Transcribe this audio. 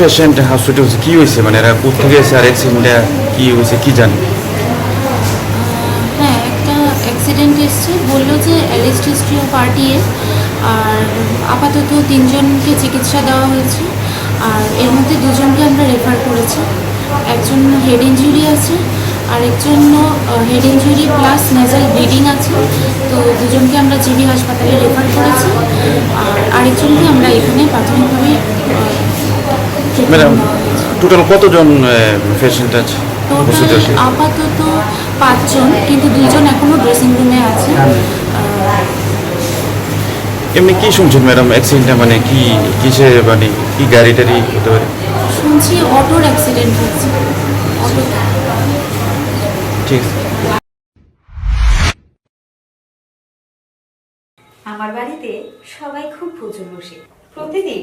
Patient hospital কি হয়েছে? মানে এরা কোথেকে এসে আর অ্যাক্সিডেন্টটা কি হয়েছে, কি জানি? হ্যাঁ একটা অ্যাক্সিডেন্ট এসছে। বলল যে অফ আরটিএ আর আপাতত তিনজনকে চিকিৎসা দেওয়া হয়েছে। আর এর মধ্যে দুজনকে আমরা রেফার করেছি। একজন হেড ইঞ্জুরি আছে, আর একজন head injury plus nasal bleeding আছে। তো দুজনকে আমরা জিবি হাসপাতালে রেফার করেছি। আর আরেকজনকে আমরা এখানে প্রাথমিকভাবে ম্যাডাম টোটাল কতজন পেশেন্ট আছে? আপাতত পাঁচজন কিন্তু দুজন এখনও ড্রেসিং রুমে আছে। এমনি কি শুনছেন ম্যাডাম অ্যাক্সিডেন্টটা মানে কি কিসে মানে কি গাড়ি টাড়ি হতে পারে? শুনছি অটোর অ্যাক্সিডেন্ট হয়েছে অটো। ঠিক আছে। আমার বাড়িতে সবাই খুব প্রচুর বসে। প্রতিদিন